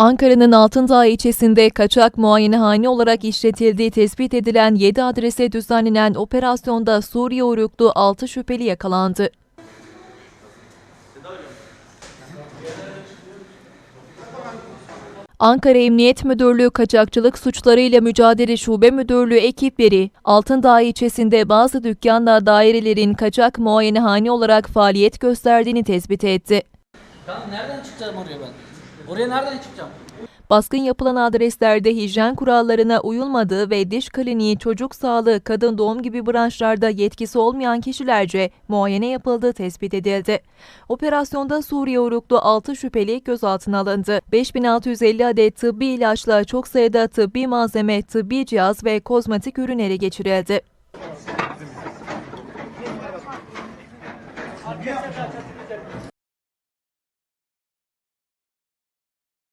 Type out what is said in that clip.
Ankara'nın Altındağ ilçesinde kaçak muayenehane olarak işletildiği tespit edilen 7 adrese düzenlenen operasyonda Suriye uyruklu 6 şüpheli yakalandı. Ankara Emniyet Müdürlüğü Kaçakçılık Suçlarıyla Mücadele Şube Müdürlüğü ekipleri Altındağ ilçesinde bazı dükkanla dairelerin kaçak muayenehane olarak faaliyet gösterdiğini tespit etti. Tamam nereden çıkacağım oraya ben? Oraya nereden çıkacağım? Baskın yapılan adreslerde hijyen kurallarına uyulmadığı ve diş kliniği, çocuk sağlığı, kadın doğum gibi branşlarda yetkisi olmayan kişilerce muayene yapıldığı tespit edildi. Operasyonda Suriye uyruklu 6 şüpheli gözaltına alındı. 5650 adet tıbbi ilaçla çok sayıda tıbbi malzeme, tıbbi cihaz ve kozmetik ürün ele geçirildi.